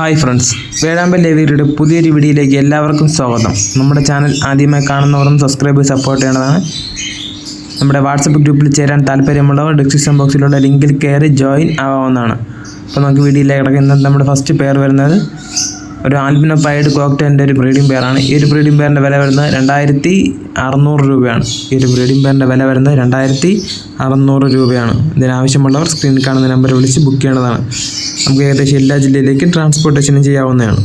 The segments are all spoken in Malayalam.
Hi friends. വേഴാമ്പൽ ലേവിയുടെ പുതിയൊരു വീഡിയോയിലേക്ക് എല്ലാവർക്കും സ്വാഗതം. നമ്മുടെ ചാനൽ ആദ്യമായി കാണുന്നവരും സബ്സ്ക്രൈബ് സപ്പോർട്ട് ചെയ്യേണ്ടതാണ് നമ്മുടെ വാട്സപ്പ് ഗ്രൂപ്പിൽ ചേരാൻ താല്പര്യമുള്ളവർ ഡിസ്ക്രിപ്ഷൻ ബോക്സിലുള്ള ലിങ്കിൽ കയറി ജോയിൻ ആവാവുന്നതാണ്. അപ്പോൾ നമുക്ക് വീഡിയോയിലേക്ക് കിടക്കുന്നത് നമ്മുടെ ഫസ്റ്റ് പേർ വരുന്നത് ഒരു ആൽബിനോ പൈഡ് കോക്ടേലിന്റെ ഒരു ബ്രീഡിംഗ് പെയറാണ്. ഈ ഒരു ബ്രീഡിംഗ് പെയറിന്റെ വില വരുന്നത് രണ്ടായിരത്തി അറുന്നൂറ് രൂപയാണ്. ഈ ഒരു ബ്രീഡിംഗ് പെയറിന്റെ വില വരുന്നത് രണ്ടായിരത്തി അറുന്നൂറ് രൂപയാണ്. ഇതിനാവശ്യമുള്ളവർ സ്ക്രീനിൽ കാണുന്ന നമ്പർ വിളിച്ച് ബുക്ക് ചെയ്യേണ്ടതാണ്. നമുക്ക് ഏകദേശം എല്ലാ ജില്ലയിലേക്കും ട്രാൻസ്പോർട്ടേഷനും ചെയ്യാവുന്നതാണ്.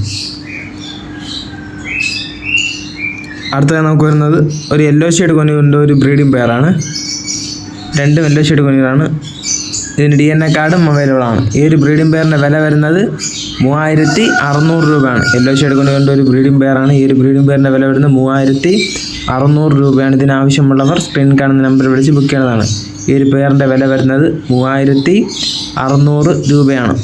അടുത്തത് നമുക്ക് വരുന്നത് ഒരു യെല്ലോ ഷെയ്ഡ് കൊനുകൊണ്ട് ഒരു ബ്രീഡിംഗ് പെയറാണ്. രണ്ടും യെല്ലോ ഷെയ്ഡ് കൊനുകളാണ്. ഇതിന് ഡി എൻ എ കാർഡും അവൈലബിൾ ആണ്. ഈ ഒരു ബ്രീഡിംഗ് പെയറിന്റെ വില വരുന്നത് മൂവായിരത്തി അറുന്നൂറ് രൂപയാണ്. യെല്ലോ ഷെയ്ഡ് കണ്ട ഒരു ബ്രീഡിംഗ് പെയറാണ് ഈ ഒരു ബ്രീഡിംഗ് പെയറിന്റെ വില വരുന്നത് മൂവായിരത്തി അറുന്നൂറ് രൂപയാണ് ഇതിനാവശ്യമുള്ളവർ സ്ക്രീൻ കാണുന്ന നമ്പർ വിളിച്ച് ബുക്ക് ചെയ്യേണ്ടതാണ് ഈ ഒരു പെയറിന്റെ വില വരുന്നത് മൂവായിരത്തി അറുന്നൂറ് രൂപയാണ്.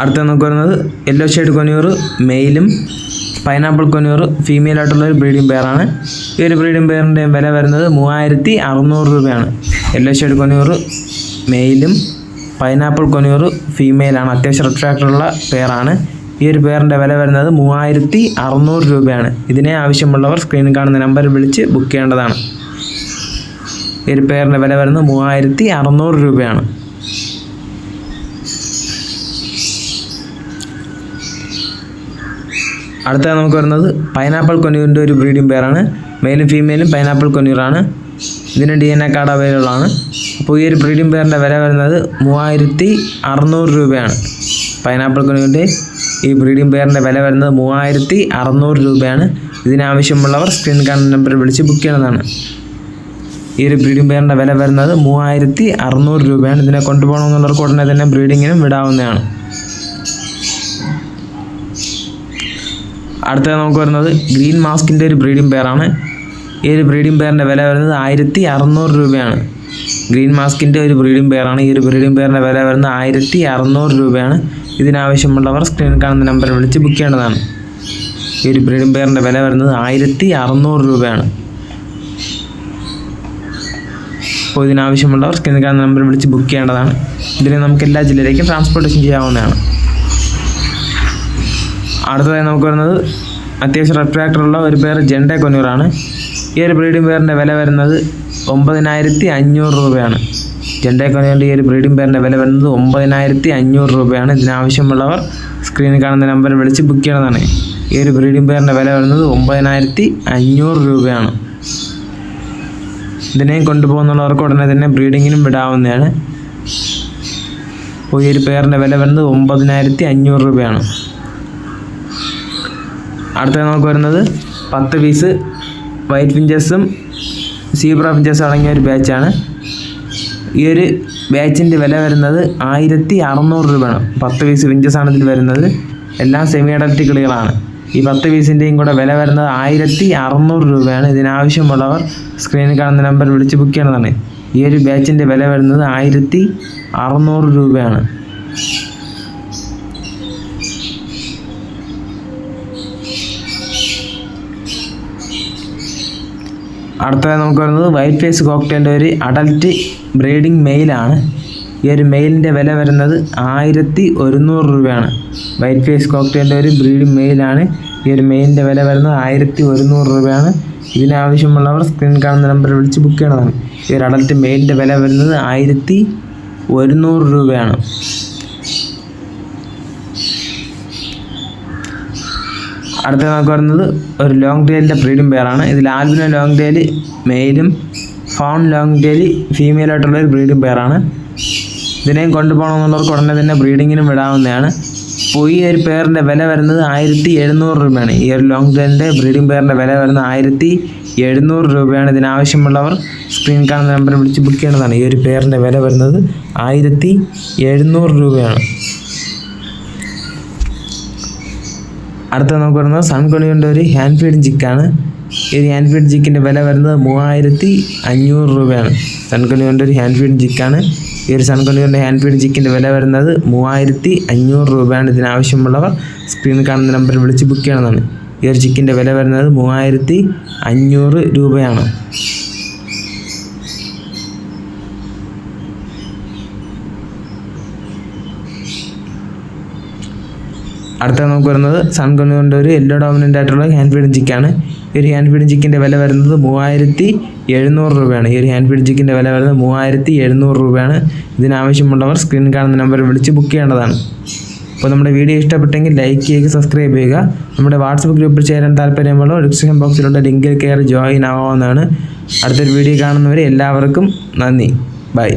അടുത്ത നമുക്ക് വരുന്നത് യെല്ലോ ഷെയ്ഡ് കൊനിയൂർ മെയിലും പൈനാപ്പിൾ കൊനിയൂർ ഫീമെയിൽ ആയിട്ടുള്ള ഒരു ബ്രീഡിംഗ് പെയറാണ് ഈ ഒരു ബ്രീഡും പേറിന്റെയും വില വരുന്നത് മൂവായിരത്തി അറുന്നൂറ് രൂപയാണ്. യെല്ലോ ഷെയ്ഡ് കൊനൂറ് മെയിലും പൈനാപ്പിൾ കൊനൂറ് ഫീമെയിലാണ്. അത്യാവശ്യം റിട്രാക്ടറുള്ള പെയറാണ് ഈ ഒരു പേറിന്റെ വില വരുന്നത് മൂവായിരത്തി അറുന്നൂറ് രൂപയാണ്. ഇതിനെ ആവശ്യമുള്ളവർ സ്ക്രീനിൽ കാണുന്ന നമ്പറിൽ വിളിച്ച് ബുക്ക് ചെയ്യേണ്ടതാണ്. ഈ ഒരു പേറിന്റെ വില വരുന്നത് മൂവായിരത്തി അറുന്നൂറ് രൂപയാണ്. അടുത്ത നമുക്ക് വരുന്നത് പൈനാപ്പിൾ കൊന്നൂരിന്റെ ഒരു ബ്രീഡിംഗ് പെയറാണ് മെയിലും ഫീമെയിലും പൈനാപ്പിൾ കൊന്നൂറാണ് ഇതിന് D N A card available ആണ്. അപ്പോൾ ഈ ഒരു ബ്രീഡിംഗ് പെയറിന്റെ വില വരുന്നത് മൂവായിരത്തി അറുന്നൂറ് രൂപയാണ്. പൈനാപ്പിൾ കൊന്നൂരിന്റെ ഈ ബ്രീഡിംഗ് പെയറിന്റെ വില വരുന്നത് മൂവായിരത്തി അറുന്നൂറ് രൂപയാണ്. ഇതിനാവശ്യമുള്ളവർ സ്ക്രീൻ കാർഡ് നമ്പറിൽ വിളിച്ച് ബുക്ക് ചെയ്യുന്നതാണ്. ഈ ഒരു ബ്രീഡിംഗ് പെയറിന്റെ വില വരുന്നത് മൂവായിരത്തി അറുന്നൂറ് രൂപയാണ്. ഇതിനെ കൊണ്ടുപോകണമെന്നുള്ളവർക്ക് ഉടനെ തന്നെ ബ്രീഡിങ്ങിനും വിടാവുന്നതാണ്. അടുത്തത് നമുക്ക് വരുന്നത് ഗ്രീൻ മാസ്കിന്റെ ഒരു ബ്രീഡിംഗ് പെയറാണ് ഈ ഒരു ബ്രീഡിംഗ് പെയറിന്റെ വില വരുന്നത് ആയിരത്തി അറുന്നൂറ് രൂപയാണ്. ഗ്രീൻ മാസ്കിന്റെ ഒരു ബ്രീഡിംഗ് പെയറാണ്. ഈ ഒരു ബ്രീഡിംഗ് പെയറിന്റെ വില വരുന്നത് ആയിരത്തി അറുന്നൂറ് രൂപയാണ്. ഇതിനാവശ്യമുള്ളവർ സ്ക്രീനിൽ കാണുന്ന നമ്പറിൽ വിളിച്ച് ബുക്ക് ചെയ്യേണ്ടതാണ്. ഈ ഒരു ബ്രീഡിംഗ് പെയറിന്റെ വില വരുന്നത് ആയിരത്തി അറുന്നൂറ് രൂപയാണ്. അപ്പോൾ ഇതിനാവശ്യമുള്ളവർ സ്ക്രീനിൽ കാണുന്ന നമ്പറിൽ വിളിച്ച് ബുക്ക് ചെയ്യേണ്ടതാണ്. ഇതിനെ നമുക്ക് എല്ലാ ജില്ലയിലേക്കും ട്രാൻസ്പോർട്ടേഷൻ ചെയ്യാവുന്നതാണ്. അടുത്തതായി നമുക്ക് വരുന്നത് അത്യാവശ്യം റെഫ്രാക്ടറുള്ള ഒരു പേര് ജെൻഡേ കൊന്നൂറാണ് ഈ ഒരു ബ്രീഡിംഗ് പെയറിന്റെ വില വരുന്നത് ഒമ്പതിനായിരത്തി അഞ്ഞൂറ് രൂപയാണ്. ജെൻഡേ കൊന്നൂറിന്റെ ഈ ഒരു ബ്രീഡിംഗ് പെയറിന്റെ വില വരുന്നത് ഒമ്പതിനായിരത്തി അഞ്ഞൂറ് രൂപയാണ്. ഇതിനാവശ്യമുള്ളവർ സ്ക്രീനിൽ കാണുന്ന നമ്പറിൽ വിളിച്ച് ബുക്ക് ചെയ്യണതാണ്. ഈ ഒരു ബ്രീഡിംഗ് പെയറിന്റെ വില വരുന്നത് ഒമ്പതിനായിരത്തി അഞ്ഞൂറ് രൂപയാണ്. ഇതിനെയും കൊണ്ടുപോകുന്നുള്ളവർക്ക് ഉടനെ തന്നെ ബ്രീഡിങ്ങിനും വിടാവുന്നതാണ്. അപ്പോൾ ഈ ഒരു പെയറിന്റെ വില വരുന്നത് ഒമ്പതിനായിരത്തി അഞ്ഞൂറ് രൂപയാണ്. അടുത്ത നമുക്ക് വരുന്നത് പത്ത് പീസ് വൈറ്റ് ഫിഞ്ചേഴ്സും സീബ്ര ഫിഞ്ചേഴ്സും അടങ്ങിയ ഒരു ബാച്ചാണ്. ഈ ഒരു ബാച്ചിന്റെ വില വരുന്നത് ആയിരത്തി അറുന്നൂറ് രൂപയാണ്. പത്ത് പീസ് ആണ് ഇതിൽ വരുന്നത്. എല്ലാം സെമി അഡൽറ്റ് കിളികളാണ്. ഈ പത്ത് പീസിന്റെയും കൂടെ വില വരുന്നത് ആയിരത്തി അറുന്നൂറ് രൂപയാണ്. ഇതിനാവശ്യമുള്ളവർ സ്ക്രീനിൽ കാണുന്ന നമ്പർ വിളിച്ച് ബുക്ക് ചെയ്യണതാണ്. ഈ ഒരു ബാച്ചിന്റെ വില വരുന്നത് ആയിരത്തി അറുന്നൂറ് രൂപയാണ്. അടുത്തതായി നമുക്ക് വരുന്നത് വൈറ്റ് ഫേസ് കോക്ടെയിലിന്റെ ഒരു അഡൽറ്റ് ബ്രീഡിംഗ് മെയിലാണ്. ഈ ഒരു മെയിലിന്റെ വില വരുന്നത് ആയിരത്തി ഒരുന്നൂറ് രൂപയാണ്. വൈറ്റ് ഫേസ് കോക്ടെയിലിന്റെ ഒരു ബ്രീഡിംഗ് മെയിലാണ്. ഈ ഒരു മെയിലിന്റെ വില വരുന്നത് ആയിരത്തി ഒരുന്നൂറ് രൂപയാണ് ഇതിനാവശ്യമുള്ളവർ സ്ക്രീൻ കാണുന്ന നമ്പറിൽ വിളിച്ച് ബുക്ക് ചെയ്യണതാണ്. ഈ ഒരു അഡൽറ്റ് മെയിലിന്റെ വില വരുന്നത് ആയിരത്തി ഒരുന്നൂറ് രൂപയാണ്. അടുത്ത നമുക്ക് വരുന്നത് ഒരു ലോങ് ടെയിലിന്റെ ബ്രീഡും പെയറാണ് ഇതിൽ ആൽബിനോ ലോങ് ടെയിൽ മെയിലും ഫോൺ ലോങ് ടെയിൽ ഫീമെയിൽ ആയിട്ടുള്ള ഒരു ബ്രീഡും പെയറാണ് ഇതിനെയും കൊണ്ടുപോകണമെന്നുള്ളവർക്ക് ഉടനെ തന്നെ ബ്രീഡിങ്ങിനും വിടാവുന്നതാണ്. അപ്പോൾ ഈ ഒരു പെയറിന്റെ വില വരുന്നത് ആയിരത്തി എഴുന്നൂറ് രൂപയാണ്. ഈ ഒരു ലോങ് ടെയിലിന്റെ ബ്രീഡിംഗ് പെയറിന്റെ വില വരുന്നത് ആയിരത്തി എഴുന്നൂറ് രൂപയാണ് ഇതിനാവശ്യമുള്ളവർ സ്ക്രീൻ കാണുന്ന നമ്പറിൽ വിളിച്ച് ബുക്ക് ചെയ്യേണ്ടതാണ് ഈ ഒരു പെയറിന്റെ വില വരുന്നത് ആയിരത്തി എഴുന്നൂറ് രൂപയാണ്. അടുത്ത നമുക്ക് വരുന്നത് സൺകൊണിയുടെ ഒരു ഹാൻഡ് ഫീഡ് ജിക്കാണ് ഈ ഹാൻഡ് ഫീഡ് ചിക്കിന്റെ വില വരുന്നത് മൂവായിരത്തി അഞ്ഞൂറ് രൂപയാണ്. സൺകൊണിയുടെ ഒരു ഹാൻഡ് ഫീഡ് ജിക്കാണ് ഈ ഒരു സൺകൊണിയുടെ ഹാൻഡ് ഫീഡ് ചിക്കിന്റെ വില വരുന്നത് മൂവായിരത്തി അഞ്ഞൂറ് രൂപയാണ്. ഇതിനാവശ്യമുള്ളവർ സ്ക്രീനിൽ കാണുന്ന നമ്പറിൽ വിളിച്ച് ബുക്ക് ചെയ്യണമെന്നാണ്. ഈ ഒരു ചിക്കിന്റെ വില വരുന്നത് മൂവായിരത്തി അഞ്ഞൂറ് രൂപയാണ്. അടുത്ത നമുക്ക് വരുന്നത് സൺ സൺകണ്ണിന്റെ ഒരു എല്ലോ ഡോമിനന്റ് ആയിട്ടുള്ള ഹാൻഡ് ഫീഡും ചിക്കാണ് ഈ ഒരു ഹാൻഡ് ഫീഡ് ചിക്കിന്റെ വില വരുന്നത് മൂവായിരത്തി എഴുന്നൂറ് രൂപയാണ്. ഈ ഒരു ഹാൻഡ് ഫീഡ് ചിക്കിന്റെ വില വരുന്നത് മൂവായിരത്തി എഴുന്നൂറ് രൂപയാണ്. ഇതിനാവശ്യമുള്ളവർ സ്ക്രീൻ കാണുന്ന നമ്പറിൽ വിളിച്ച് ബുക്ക് ചെയ്യേണ്ടതാണ്. അപ്പോൾ നമ്മുടെ വീഡിയോ ഇഷ്ടപ്പെട്ടെങ്കിൽ ലൈക്ക് ചെയ്യുക സബ്സ്ക്രൈബ് ചെയ്യുക. നമ്മുടെ വാട്സപ്പ് ഗ്രൂപ്പിൽ ചേരാൻ താല്പര്യമുള്ള ഡിസ്ക്രിപ്ഷൻ ബോക്സിലുള്ള ലിങ്കിൽ കയറി ജോയിൻ ആവാവുന്നതാണ്. അടുത്തൊരു വീഡിയോ കാണുന്നവരെ എല്ലാവർക്കും നന്ദി. ബൈ